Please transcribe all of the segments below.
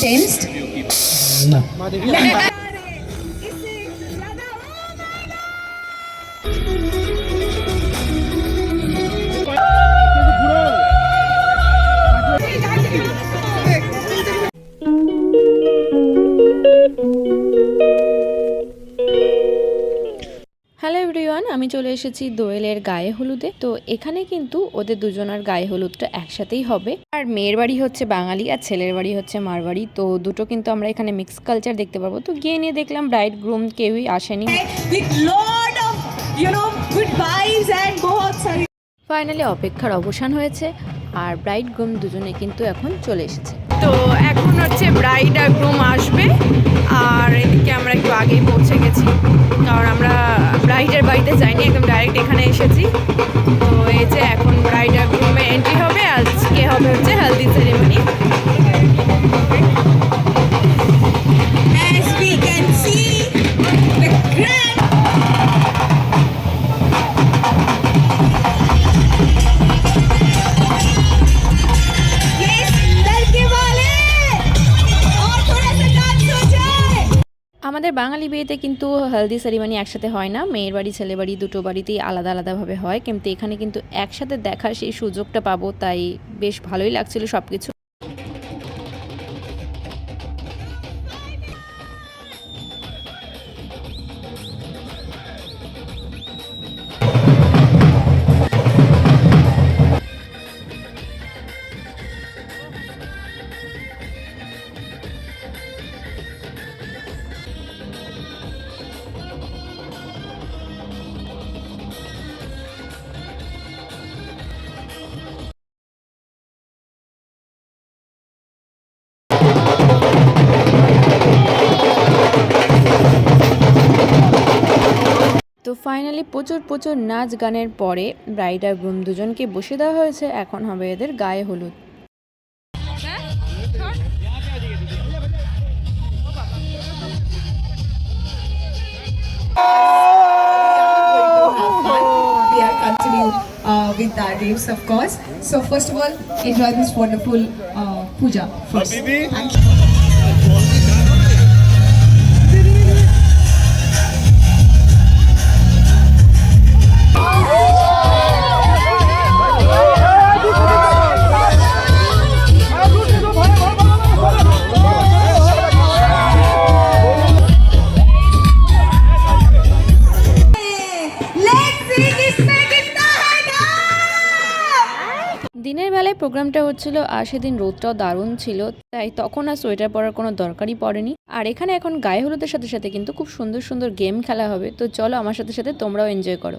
tensed? না hello everyone আমি চলে এসেছি দোয়েলের গায়ে হলুদে। তো এখানে কিন্তু ওদের দুজনার গায়ে হলুদটা একসাথেই হবে। আর মেয়ের বাড়ি হচ্ছে বাঙালি আর ছেলের বাড়ি হচ্ছে মারবাড়ি। তো দুটো কিন্তু আমরা এখানে মিক্স কালচার দেখতে পাবো। তো গিয়ে নিয়ে দেখলাম ব্রাইড গ্রুম কেউই আসেনি। ফাইনালি অপেক্ষার অবসান হয়েছে। আর ব্রাইড গ্রুম দুজনে কিন্তু এখন চলে এসেছে। তো এখন হচ্ছে ব্রাইড আর গ্রুম আসবে। আর এদিকে আমরা একটু আগেই পৌঁছে গেছি। কারণ আমরা ব্রাইডের বাড়িতে যাইনি একদম ডাইরেক্ট এখানে এসেছি। তো এই যে এখন ব্রাইড আমাদের বাঙালি বিয়েতে কিন্তু হেলদি সেরিমানি একসাথে হয় না। মেয়ের বাড়ি ছেলে বাড়ি দুটো বাড়িতেই আলাদা আলাদাভাবে হয়। কিন্তু এখানে কিন্তু একসাথে দেখার সেই সুযোগটা পাবো, তাই বেশ ভালোই লাগছিল সব কিছু ফাইনালি প্রচুর প্রচুর নাচ গানের পরে ব্রাইড আর গ্রুম দুজনকে বসে দেওয়া হয়েছে এখন হবে এদের গায়ে হলুদ We are continuing uh, with our games, of course. So first of all, enjoy this wonderful uh, puja first. Thank you. দিনের বেলায় প্রোগ্রামটা হচ্ছিল আর সেদিন রোদটাও দারুণ ছিল, তাই তখন আর সোয়েটার পরার কোনো দরকারই পড়েনি। আর এখানে এখন গায়ে হলুদের সাথে সাথে কিন্তু খুব সুন্দর সুন্দর গেম খেলা হবে, তো চলো আমার সাথে সাথে তোমরাও এনজয় করো।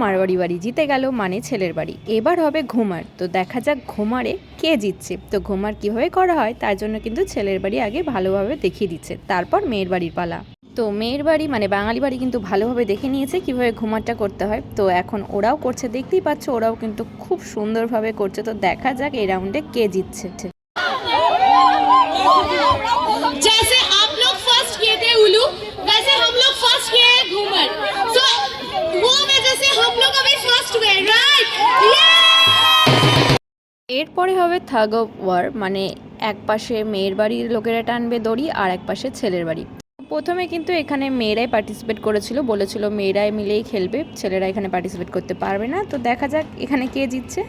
মারোয়ারি বাড়ি জিতে গেল মানে ছেলের বাড়ি এবার হবে ঘুমার তো দেখা যাক ঘুমারে কে জিতছে তো ঘুমার কিভাবে করা হয় তার জন্য কিন্তু ছেলের বাড়ি আগে ভালোভাবে দেখিয়ে দিচ্ছে তারপর মেয়ের বাড়ির পালা তো মেয়ের বাড়ি মানে বাঙালি বাড়ি কিন্তু ভালোভাবে দেখে নিয়েছে কিভাবে ঘুমারটা করতে হয় তো এখন ওরাও করছে দেখতেই পাচ্ছ ওরাও কিন্তু খুব সুন্দরভাবে করছে তো দেখা যাক এই রাউন্ডে কে জিতছে जैसे आप लोग फर्स्ट किए थे उलू वैसे हम लोग फर्स्ट किए हैं घूमर এরপরে হবে থাগ অফ ওয়ার মানে এক পাশে মেয়ের বাড়ির লোকেরা টানবে দড়ি আর এক পাশে ছেলের বাড়ি। প্রথমে কিন্তু এখানে মেয়েরাই পার্টিসিপেট করেছিল বলেছিল মেয়েরাই মিলেই খেলবে ছেলেরা এখানে পার্টিসিপেট করতে পারবে না। তো দেখা যাক এখানে কে জিতছে।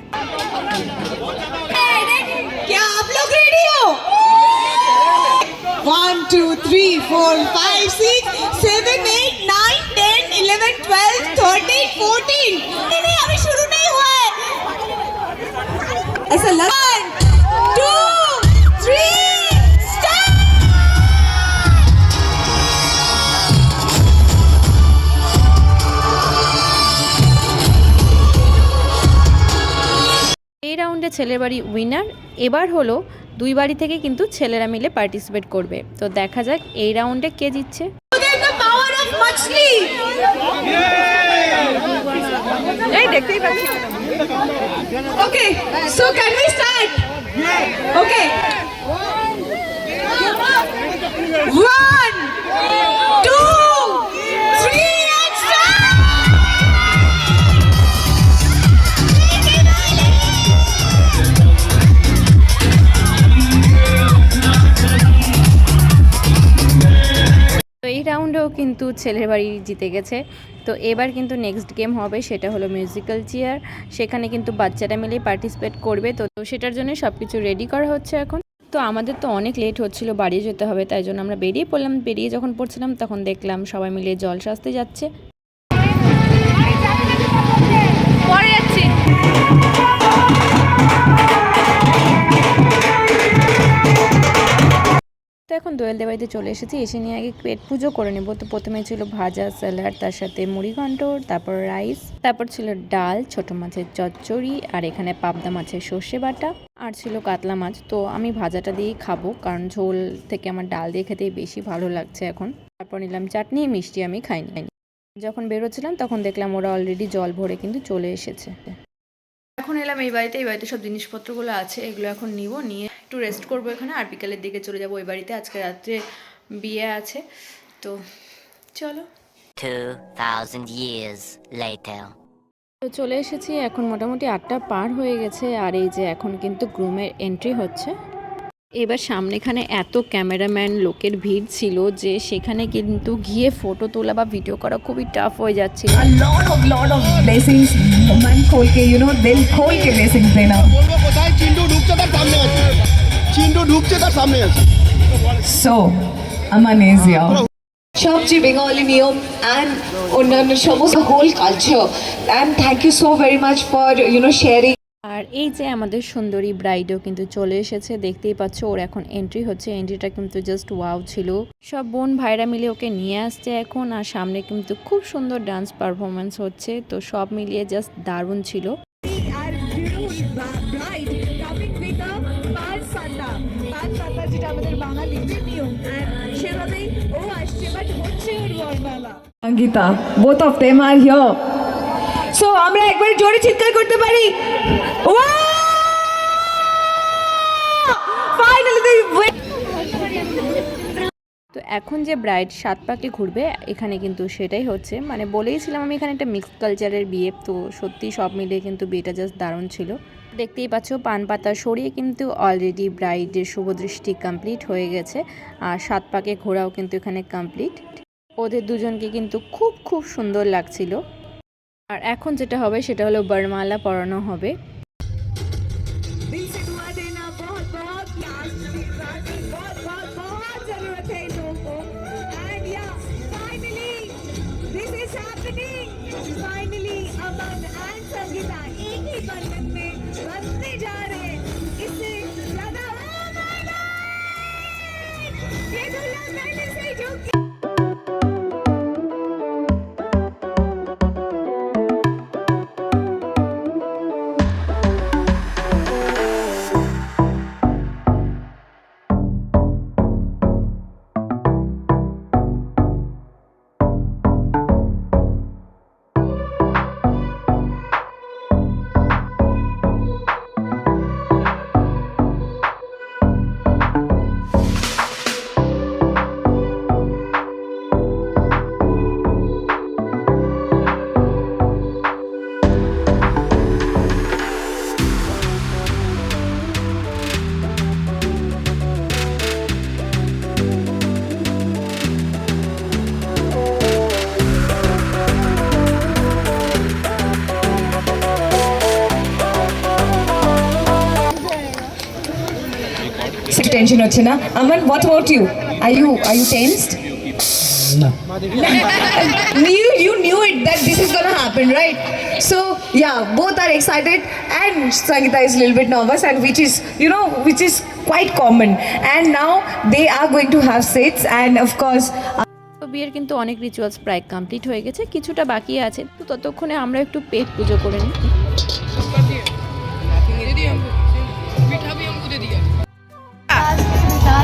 One, two, three, four, five, six, seven, eight, nine, eleven twelve thirteen fourteen আমি শুরুটাই হয় আচ্ছা ওয়ান টু থ্রি এই রাউন্ডে ছেলের বাড়ি উইনার এবার হলো দুই বাড়ি থেকে কিন্তু ছেলেরা মিলে পার্টিসিপেট করবে। তো দেখা যাক এই রাউন্ডে কে জিতছে। power of Machli. Okay, so can we start? Okay. One, two. কিন্তু ছেলের বাড়ি জিতে গেছে। তো এবার কিন্তু নেক্সট গেম হবে, সেটা হলো মিউজিক্যাল চেয়ার সেখানে কিন্তু বাচ্চারা মিলে পার্টিসিপেট করবে। তো সেটার জন্য সব কিছু রেডি করা হচ্ছে এখন। তো আমাদের তো অনেক লেট হচ্ছিল, বাড়ি যেতে হবে, তাই জন্য আমরা বেরিয়ে পড়লাম। বেরিয়ে যখন পড়ছিলাম, তখন দেখলাম সবাই মিলে জল সাজতে যাচ্ছে। তো এখন দোয়েলদের বাড়িতে চলে এসেছি। এসে নিয়ে আগে পেট পুজো করে নেব। তো প্রথমে ছিল ভাজা স্যালাড, তার সাথে মুড়ি ঘন্ট, তারপর রাইস, তারপর ছিল ডাল, ছোট মাছের চচ্চড়ি, আর এখানে পাবদা মাছের সর্ষে বাটা, আর ছিল কাতলা মাছ। তো আমি ভাজাটা দিয়েই খাব, কারণ ঝোল থেকে আমার ডাল দিয়ে খেতেই বেশি ভালো লাগছে এখন। তারপর নিলাম চাটনি, মিষ্টি আমি খাইনি। যখন বেরোচ্ছিলাম, তখন দেখলাম ওরা অলরেডি জল ভরে কিন্তু চলে এসেছে। এখন এলাম এই বাড়িতে এই বাড়িতে সব জিনিসপত্রগুলো আছে, এগুলো এখন নিব, নিয়ে একটু রেস্ট করব এখানে আর বিকালের দিকে চলে যাব ওই বাড়িতে আজকে রাত্রে বিয়ে আছে তো চলো। তো চলে এসেছি এখন মোটামুটি আটটা পার হয়ে গেছে আর এই যে এখন কিন্তু গ্রুমের এন্ট্রি হচ্ছে। এবার সামনেখানে এত ক্যামেরাম্যান লোকের ভিড় ছিল যে সেখানে কিন্তু গিয়ে ফটো তোলা বা ভিডিও করা খুবই টাফ হয়ে যাচ্ছে বলব কোথায়? ঢুকছে তার সামনে। আছে চিন্টু ঢুকছে তার সামনে আছে। So, Amanesia. সবচেয়ে বেঙ্গলি নিয়ম অ্যান্ড অন্যান্য সমস্ত whole culture and thank you so very much for you know sharing আর এই যে আমাদের সুন্দরী ব্রাইডও কিন্তু চলে এসেছে দেখতেই পাচ্ছ ওর এখন এন্ট্রি হচ্ছে। এন্ট্রিটা কিন্তু জাস্ট ওয়াও ছিল। সব বোন ভাইরা মিলে ওকে নিয়ে আসছে এখন। আর সামনে কিন্তু খুব সুন্দর ডান্স পারফরমেন্স হচ্ছে। তো সব মিলিয়ে জাস্ট দারুণ ছিল। Sangeeta both of them are here so আমরা একবার জোরে চিৎকার করতে পারি। তো এখন যে ব্রাইড সাত পাকে ঘুরবে, এখানে কিন্তু সেটাই হচ্ছে। মানে বলেইছিলাম আমি এখানে একটা মিক্সড কালচারের বিয়ে, তো সত্যি সব মিলিয়ে কিন্তু বিয়েটা জাস্ট দারুণ ছিল। দেখতেই পাচ্ছ, পান পাতা সরিয়ে কিন্তু অলরেডি ব্রাইডের শুভদৃষ্টি কমপ্লিট হয়ে গেছে, আর সাত পাকে ঘোরাও কিন্তু এখানে কমপ্লিট ওদের দুজনকে কিন্তু খুব খুব সুন্দর লাগছিল। আর এখন যেটা হবে সেটা হলো বরমালা পরানো হবে। টেনশন হচ্ছে না Aman what about you are you are you tensed you you knew it that this is gonna happen right so yeah both are excited and Sangeeta is a little bit nervous and which is you know which is quite common and now they are going to have seats and of course বিয়ের কিন্তু অনেক rituals প্রায় complete হয়ে গেছে কিছুটা বাকি আছে তো ততক্ষণে আমরা একটু পেট পুজো করে নিই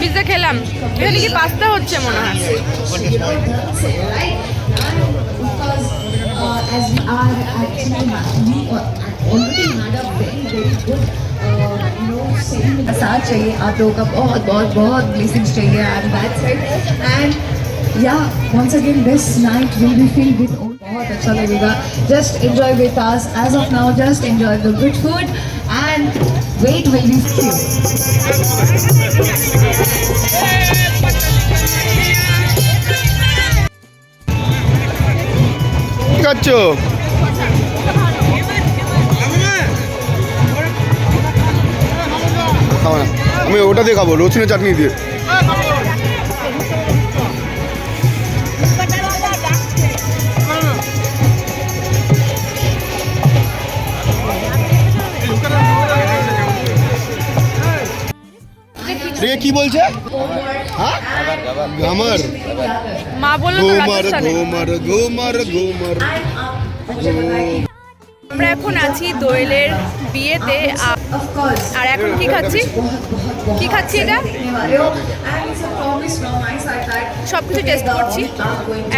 পিৎজা খেলাম এখানে কি পাস্তা হচ্ছে মনে হয় you know, that's it, right? And because uh, as we are actually, ha- we uh, already had a very, very good, uh, you know, same with the साथ चाहिए आप लोगों का बहुत बहुत बहुत blessings चाहिए and that's it and yeah once again this night will be filled with all बहुत अच्छा लगेगा just enjoy with us as of now just enjoy the good food and wait will be few কি খাচ্ছ? আমি ওটা দিয়ে খাব রসুনের চাটনি দিয়ে। রে কি বলছে? হ্যাঁ? গামার মা বলল তো ঘুমার ঘুমার ঘুমার ঘুমার আমরা এখন আছি দোয়েলের বিয়েতে আর এখন কি খাচ্ছি? কি খাচ্ছি এটা? সব কিছু টেস্ট করছি।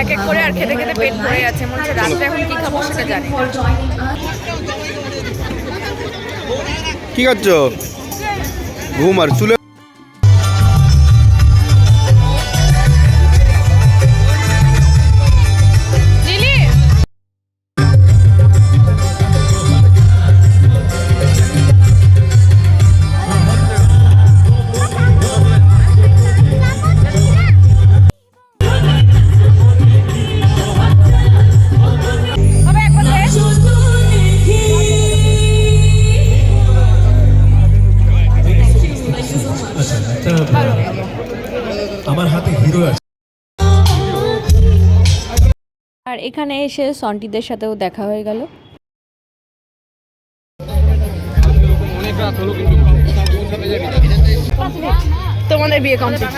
এক এক করে আর খেতে খেতে পেট ভরে যাচ্ছে মনে হচ্ছে রাত্রে এখন কি খাব সেটা জানি না। কি খাচ্ছ? ঘুমার চুলে এখানে এসে সন্টিদের সাথেও দেখা হয়ে গেল। তোমাদের বিয়ে কমপ্লিট।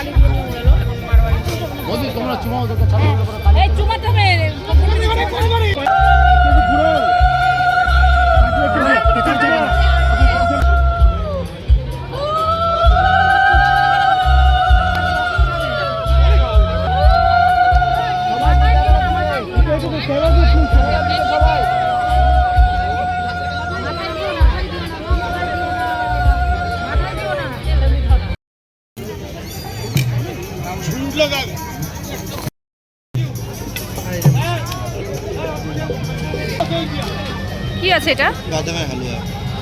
কি আছে এটা? বাদামের হালুয়া।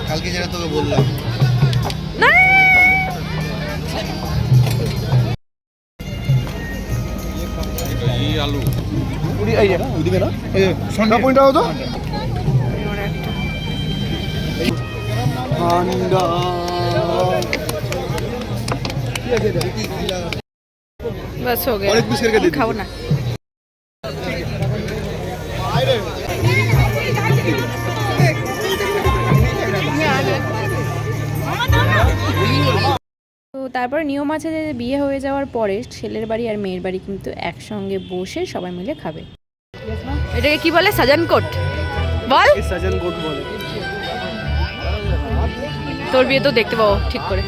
কালকে যেটা তোকে বললাম। খাব না। তারপরে নিয়ম আছে যে বিয়ে হয়ে যাওয়ার পরে ছেলের বাড়ি আর মেয়ের বাড়ি কিন্তু একসঙ্গে বসে সবাই মিলে খাবে। এটাকে কি বলে? সাজান কোট? বল। সাজান কোট বলে। তোর বিয়ে তো দেখতে পাবো ঠিক করে।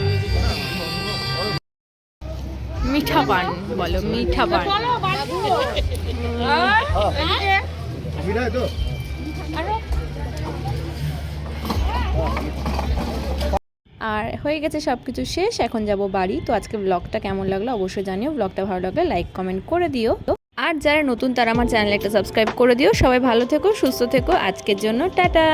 মিঠা পান বলো মিঠা পান তো। আর হয়ে গেছে সব কিছু শেষ, এখন যাব বাড়ি। তো আজকে ব্লগটা কেমন লাগল অবশ্যই জানিও। ব্লগটা ভালো লাগলে লাইক কমেন্ট করে দিও। আর যারা নতুন তারা আমার চ্যানেলে একটা সাবস্ক্রাইব করে দিও। সবাই ভালো থেকো, সুস্থ থেকো। আজকের জন্য টাটা।